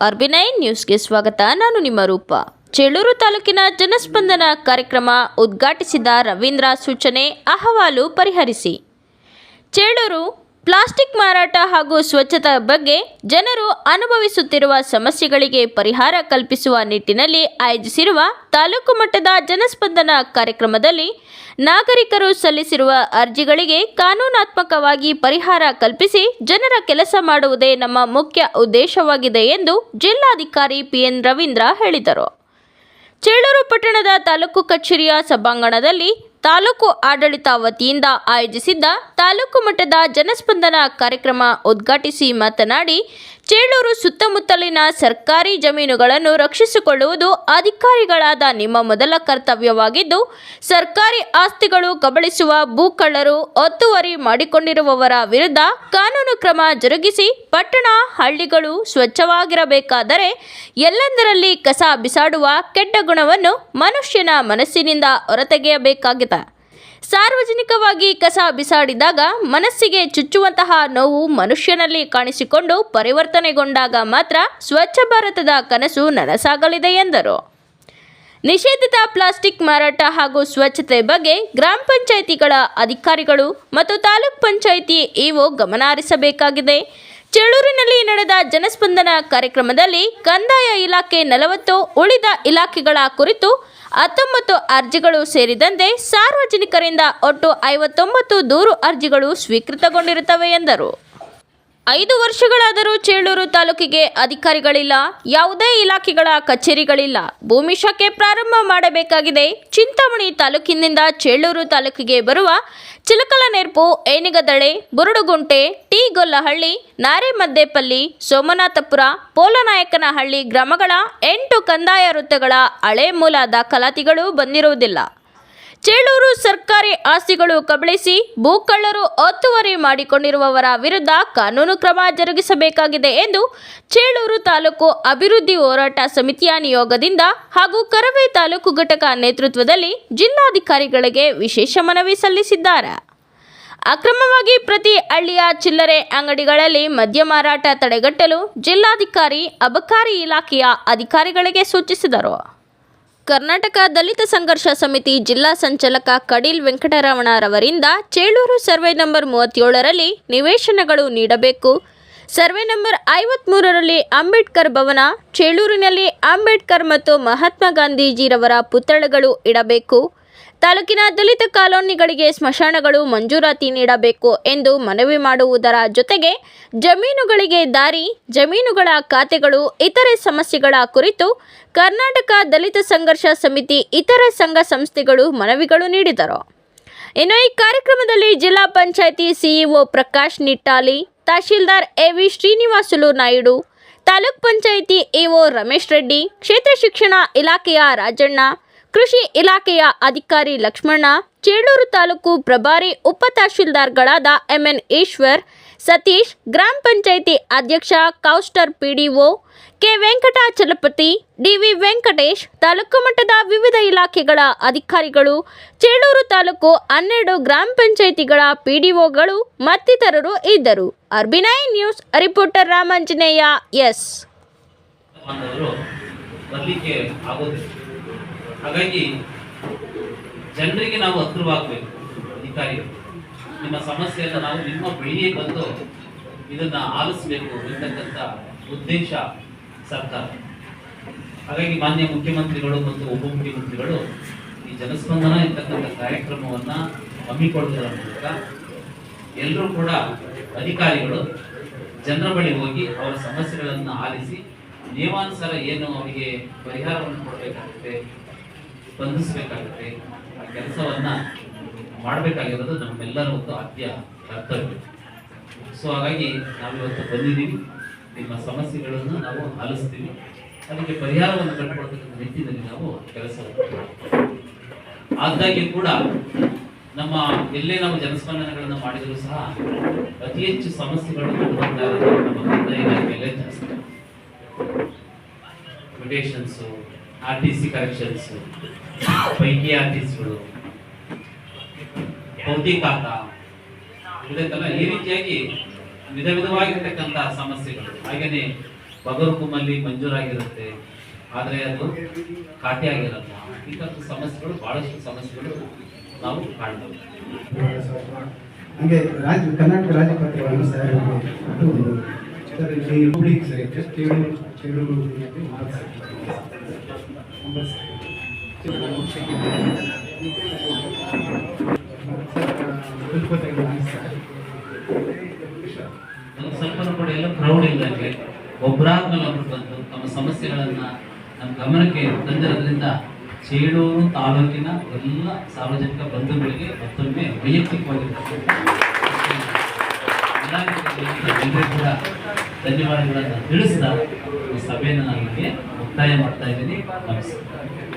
ಆರ್ಬಿನೈನ್ ನ್ಯೂಸ್ಗೆ ಸ್ವಾಗತ. ನಾನು ನಿಮ್ಮ ರೂಪ. ಚೇಳೂರು ತಾಲೂಕಿನ ಜನಸ್ಪಂದನ ಕಾರ್ಯಕ್ರಮ ಉದ್ಘಾಟಿಸಿದ ರವೀಂದ್ರ ಸೂಚನೆ, ಅಹವಾಲು ಪರಿಹರಿಸಿ. ಚೇಳೂರು ಪ್ಲಾಸ್ಟಿಕ್ ಮಾರಾಟ ಹಾಗೂ ಸ್ವಚ್ಛತಾ ಬಗ್ಗೆ ಜನರು ಅನುಭವಿಸುತ್ತಿರುವ ಸಮಸ್ಯೆಗಳಿಗೆ ಪರಿಹಾರ ಕಲ್ಪಿಸುವ ನಿಟ್ಟಿನಲ್ಲಿ ಆಯೋಜಿಸಿರುವ ತಾಲೂಕು ಮಟ್ಟದ ಜನಸ್ಪಂದನ ಕಾರ್ಯಕ್ರಮದಲ್ಲಿ ನಾಗರಿಕರು ಸಲ್ಲಿಸಿರುವ ಅರ್ಜಿಗಳಿಗೆ ಕಾನೂನಾತ್ಮಕವಾಗಿ ಪರಿಹಾರ ಕಲ್ಪಿಸಿ ಜನರ ಕೆಲಸ ಮಾಡುವುದೇ ನಮ್ಮ ಮುಖ್ಯ ಉದ್ದೇಶವಾಗಿದೆ ಎಂದು ಜಿಲ್ಲಾಧಿಕಾರಿ ಪಿಎನ್ ರವೀಂದ್ರ ಹೇಳಿದರು. ಚೇಳೂರು ಪಟ್ಟಣದ ತಾಲೂಕು ಕಚೇರಿಯ ಸಭಾಂಗಣದಲ್ಲಿ ತಾಲೂಕು ಆಡಳಿತ ವತಿಯಿಂದ ಆಯೋಜಿಸಿದ್ದ ತಾಲೂಕು ಮಟ್ಟದ ಜನಸ್ಪಂದನ ಕಾರ್ಯಕ್ರಮ ಉದ್ಘಾಟಿಸಿ ಮಾತನಾಡಿ ಚೇಳೂರು ಸುತ್ತಮುತ್ತಲಿನ ಸರ್ಕಾರಿ ಜಮೀನುಗಳನ್ನು ರಕ್ಷಿಸಿಕೊಳ್ಳುವುದು ಅಧಿಕಾರಿಗಳಾದ ನಿಮ್ಮ ಮೊದಲ ಕರ್ತವ್ಯವಾಗಿದ್ದು, ಸರ್ಕಾರಿ ಆಸ್ತಿಗಳು ಕಬಳಿಸುವ ಭೂಕಳ್ಳರು ಒತ್ತುವರಿ ಮಾಡಿಕೊಂಡಿರುವವರ ವಿರುದ್ಧ ಕಾನೂನು ಕ್ರಮ ಜರುಗಿಸಿ ಪಟ್ಟಣ ಹಳ್ಳಿಗಳು ಸ್ವಚ್ಛವಾಗಿರಬೇಕಾದರೆ ಎಲ್ಲೆಂದರಲ್ಲಿ ಕಸ ಬಿಸಾಡುವ ಕೆಟ್ಟ ಗುಣವನ್ನು ಮನುಷ್ಯನ ಮನಸ್ಸಿನಿಂದ ಹೊರತೆಗೆಯಬೇಕಾಗಿದೆ. ಸಾರ್ವಜನಿಕವಾಗಿ ಕಸ ಬಿಸಾಡಿದಾಗ ಮನಸ್ಸಿಗೆ ಚುಚ್ಚುವಂತಹ ನೋವು ಮನುಷ್ಯನಲ್ಲಿ ಕಾಣಿಸಿಕೊಂಡು ಪರಿವರ್ತನೆಗೊಂಡಾಗ ಮಾತ್ರ ಸ್ವಚ್ಛ ಭಾರತದ ಕನಸು ನನಸಾಗಲಿದೆ ಎಂದರು. ನಿಷೇಧಿತ ಪ್ಲಾಸ್ಟಿಕ್ ಮಾರಾಟ ಹಾಗೂ ಸ್ವಚ್ಛತೆ ಬಗ್ಗೆ ಗ್ರಾಮ ಪಂಚಾಯಿತಿಗಳ ಅಧಿಕಾರಿಗಳು ಮತ್ತು ತಾಲೂಕ್ ಪಂಚಾಯಿತಿ ಇಒ ಗಮನ ಹರಿಸಬೇಕಾಗಿದೆ ಚೇಳೂರಿನಲ್ಲಿ ನಡೆದ ಜನಸ್ಪಂದನ ಕಾರ್ಯಕ್ರಮದಲ್ಲಿ ಕಂದಾಯ ಇಲಾಖೆ ನಲವತ್ತು, ಉಳಿದ ಇಲಾಖೆಗಳ ಕುರಿತು ಹತ್ತೊಂಬತ್ತು ಅರ್ಜಿಗಳು ಸೇರಿದಂತೆ ಸಾರ್ವಜನಿಕರಿಂದ ಒಟ್ಟು ಐವತ್ತೊಂಬತ್ತು ದೂರು ಅರ್ಜಿಗಳು ಸ್ವೀಕೃತಗೊಂಡಿರುತ್ತವೆ ಎಂದರು. ಐದು ವರ್ಷಗಳಾದರೂ ಚೇಳೂರು ತಾಲೂಕಿಗೆ ಅಧಿಕಾರಿಗಳಿಲ್ಲ, ಯಾವುದೇ ಇಲಾಖೆಗಳ ಕಚೇರಿಗಳಿಲ್ಲ. ಭೂಮಿ ಶಾಖೆ ಪ್ರಾರಂಭ ಮಾಡಬೇಕಾಗಿದೆ. ಚಿಂತಾಮಣಿ ತಾಲೂಕಿನಿಂದ ಚೇಳೂರು ತಾಲೂಕಿಗೆ ಬರುವ ಚಿಲಕಲನೆರ್ಪು ಏನಿಗದಳೆ ಬುರುಡುಗುಂಟೆ, ಟಿ ಗೊಲ್ಲಹಳ್ಳಿ, ನಾರೆಮದ್ದೇಪಲ್ಲಿ, ಸೋಮನಾಥಪುರ, ಪೋಲನಾಯಕನಹಳ್ಳಿ ಗ್ರಾಮಗಳ ಎಂಟು ಕಂದಾಯ ವೃತ್ತಗಳ ಹಳೆ ಮೂಲ ದಾಖಲಾತಿಗಳು ಬಂದಿರುವುದಿಲ್ಲ. ಚೇಳೂರು ಸರ್ಕಾರಿ ಆಸ್ತಿಗಳು ಕಬಳಿಸಿ ಭೂಕಳ್ಳರು ಒತ್ತುವರಿ ಮಾಡಿಕೊಂಡಿರುವವರ ವಿರುದ್ಧ ಕಾನೂನು ಕ್ರಮ ಜರುಗಿಸಬೇಕಾಗಿದೆ ಎಂದು ಚೇಳೂರು ತಾಲೂಕು ಅಭಿವೃದ್ಧಿ ಹೋರಾಟ ಸಮಿತಿಯ ನಿಯೋಗದಿಂದ ಹಾಗೂ ಕರವೇ ತಾಲೂಕು ಘಟಕ ನೇತೃತ್ವದಲ್ಲಿ ಜಿಲ್ಲಾಧಿಕಾರಿಗಳಿಗೆ ವಿಶೇಷ ಮನವಿ ಸಲ್ಲಿಸಿದ್ದಾರೆ. ಅಕ್ರಮವಾಗಿ ಪ್ರತಿ ಹಳ್ಳಿಯ ಚಿಲ್ಲರೆ ಅಂಗಡಿಗಳಲ್ಲಿ ಮದ್ಯ ಮಾರಾಟ ತಡೆಗಟ್ಟಲು ಜಿಲ್ಲಾಧಿಕಾರಿ ಅಬಕಾರಿ ಇಲಾಖೆಯ ಅಧಿಕಾರಿಗಳಿಗೆ ಸೂಚಿಸಿದರು. ಕರ್ನಾಟಕ ದಲಿತ ಸಂಘರ್ಷ ಸಮಿತಿ ಜಿಲ್ಲಾ ಸಂಚಾಲಕ ಕಡೀಲ್ ವೆಂಕಟರಮಣರವರಿಂದ ಚೇಳೂರು ಸರ್ವೆ ನಂಬರ್ ಮೂವತ್ತೇಳರಲ್ಲಿ ನಿವೇಶನಗಳು ನೀಡಬೇಕು. ಸರ್ವೆ ನಂಬರ್ ಐವತ್ಮೂರರಲ್ಲಿ ಅಂಬೇಡ್ಕರ್ ಭವನ, ಚೇಳೂರಿನಲ್ಲಿ ಅಂಬೇಡ್ಕರ್ ಮತ್ತು ಮಹಾತ್ಮ ಗಾಂಧೀಜಿರವರ ಪುತ್ಥಳಗಳು ಇಡಬೇಕು. ತಾಲೂಕಿನ ದಲಿತ ಕಾಲೋನಿಗಳಿಗೆ ಸ್ಮಶಾನಗಳು ಮಂಜೂರಾತಿ ನೀಡಬೇಕು ಎಂದು ಮನವಿ ಮಾಡುವುದರ ಜೊತೆಗೆ ಜಮೀನುಗಳಿಗೆ ದಾರಿ, ಜಮೀನುಗಳ ಖಾತೆಗಳು, ಇತರೆ ಸಮಸ್ಯೆಗಳ ಕುರಿತು ಕರ್ನಾಟಕ ದಲಿತ ಸಂಘರ್ಷ ಸಮಿತಿ, ಇತರೆ ಸಂಘ ಸಂಸ್ಥೆಗಳು ಮನವಿಗಳು ನೀಡಿದರು. ಇನ್ನು ಈ ಕಾರ್ಯಕ್ರಮದಲ್ಲಿ ಜಿಲ್ಲಾ panchayat CEO Prakash Nittali, tahsildar A V Srinivasulu Naidu, taluk panchayat EO Ramesh Reddy, ಕ್ಷೇತ್ರ ಶಿಕ್ಷಣ ಇಲಾಖೆಯ ರಾಜಣ್ಣ ಕೃಷಿ ಇಲಾಖೆಯ ಅಧಿಕಾರಿ ಲಕ್ಷ್ಮಣ ಚೇಳೂರು ತಾಲೂಕು ಪ್ರಭಾರಿ ಉಪ ತಹಶೀಲ್ದಾರ್ಗಳಾದ ಎಂಎನ್ ಈಶ್ವರ್, ಸತೀಶ್, ಗ್ರಾಮ ಪಂಚಾಯಿತಿ ಅಧ್ಯಕ್ಷ ಕೌಸ್ಟರ್ PDO, K Venkatachalapathi, DV Venkatesh, taluk ಮಟ್ಟದ ವಿವಿಧ ಇಲಾಖೆಗಳ ಅಧಿಕಾರಿಗಳು, ಚೇಳೂರು ತಾಲೂಕು ಹನ್ನೆರಡು ಗ್ರಾಮ ಪಂಚಾಯಿತಿಗಳ ಪಿಡಿಒಗಳು ಮತ್ತಿತರರು ಇದ್ದರು. ಅರ್ಬಿನೈ ನ್ಯೂಸ್ ರಿಪೋರ್ಟರ್ ರಾಮಾಂಜನೇಯ ಎಸ್. ಹಾಗಾಗಿ ಜನರಿಗೆ ನಾವು ಹತ್ರವಾಗಬೇಕು, ಅಧಿಕಾರಿಗಳು. ನಿಮ್ಮ ಸಮಸ್ಯೆಯನ್ನು ನಾವು ನಿಮ್ಮ ಬಳಿಯೇ ಬಂದು ಇದನ್ನ ಆಲಿಸಬೇಕು ಅಂತಕ್ಕಂಥ ಉದ್ದೇಶ ಸರ್ಕಾರ. ಹಾಗಾಗಿ ಮಾನ್ಯ ಮುಖ್ಯಮಂತ್ರಿಗಳು ಮತ್ತು ಉಪಮುಖ್ಯಮಂತ್ರಿಗಳು ಈ ಜನಸ್ಪಂದನ ಇರ್ತಕ್ಕಂಥ ಕಾರ್ಯಕ್ರಮವನ್ನ ಹಮ್ಮಿಕೊಳ್ಳುವುದರ ಮೂಲಕ ಎಲ್ಲರೂ ಕೂಡ ಅಧಿಕಾರಿಗಳು ಜನರ ಬಳಿ ಹೋಗಿ ಅವರ ಸಮಸ್ಯೆಗಳನ್ನು ಆಲಿಸಿ, ನಿಯಮಾನುಸಾರ ಏನು ಅವರಿಗೆ ಪರಿಹಾರವನ್ನು ಕೊಡಬೇಕಾಗುತ್ತೆ ಸ್ಪಂದಿಸಬೇಕಾಗುತ್ತೆ. ಆ ಕೆಲಸವನ್ನ ಮಾಡಬೇಕಾಗಿರೋದು ನಮ್ಮೆಲ್ಲರ ಒಂದು ಆದ್ಯ ಕರ್ತವ್ಯ. ಸೊ ಹಾಗಾಗಿ ನಾವಿವತ್ತು ಬಂದಿದ್ದೀವಿ. ನಿಮ್ಮ ಸಮಸ್ಯೆಗಳನ್ನು ನಾವು ಆಲಿಸ್ತೀವಿ. ಅದಕ್ಕೆ ಪರಿಹಾರವನ್ನು ಕಂಡುಕೊಳ್ತಕ್ಕಂಥ ನಿಟ್ಟಿನಲ್ಲಿ ನಾವು ಕೆಲಸ. ಆದಾಗ್ಯೂ ಕೂಡ ನಮ್ಮ ಎಲ್ಲೇ ನಾವು ಜನಸ್ಪಂದನಗಳನ್ನು ಮಾಡಿದರೂ ಸಹ ಅತಿ ಹೆಚ್ಚು ಸಮಸ್ಯೆಗಳು ನಮ್ಮ ಕಂದಾಯ ಇಲಾಖೆಯಲ್ಲೇ ಜಾಸ್ತಿ. Mutations R T C corrections ಪೈಕಿ ಆರ್ ಟಿ ಇದಕ್ಕೆಲ್ಲ ಈ ರೀತಿಯಾಗಿ ವಿಧ ವಿಧವಾಗಿರ್ತಕ್ಕಂಥ ಸಮಸ್ಯೆಗಳು. ಹಾಗೇನೆ ಬಗರುಕುಮಲ್ಲಿ ಮಂಜೂರಾಗಿರುತ್ತೆ, ಆದರೆ ಅದು ಖಾತೆ ಆಗಿರಲ್ಲ ಇಂಥದ್ದು ಸಮಸ್ಯೆಗಳು, ಬಹಳಷ್ಟು ಸಮಸ್ಯೆಗಳು ನಾವು ಕಾಣ್ಬೋದು. ಹಂಗೆ ರಾಜ್ಯ, ಕರ್ನಾಟಕ ರಾಜ್ಯ ಸರ್ ಪಬ್ಲಿಕ್ ಸರ್ ಜಸ್ಟ್ ಕೂಡ ಎಲ್ಲ ಕ್ರೌಡ್ ಇಲ್ಲಂಗೆ ಒಬ್ಬರಾದ್ಮೇಲೆ ಒಬ್ರು ಬಂದು ತಮ್ಮ ಸಮಸ್ಯೆಗಳನ್ನ ನಮ್ಮ ಗಮನಕ್ಕೆ ತಂದಿರೋದ್ರಿಂದ ಚೇಳೂರು ತಾಲೂಕಿನ ಎಲ್ಲ ಸಾರ್ವಜನಿಕ ಬಂಧುಗಳಿಗೆ ಮತ್ತೊಮ್ಮೆ ವೈಯಕ್ತಿಕವಾಗಿ ಎಲ್ಲರಿಗೂ ಕೂಡ ಧನ್ಯವಾದಗಳನ್ನು ತಿಳಿಸಿದ ಈ ಸಭೆಯನ್ನು ನಾನು ನಿಮಗೆ ಮುಕ್ತಾಯ ಮಾಡ್ತಾ ಇದ್ದೀನಿ. ನಮಸ್ಕಾರ.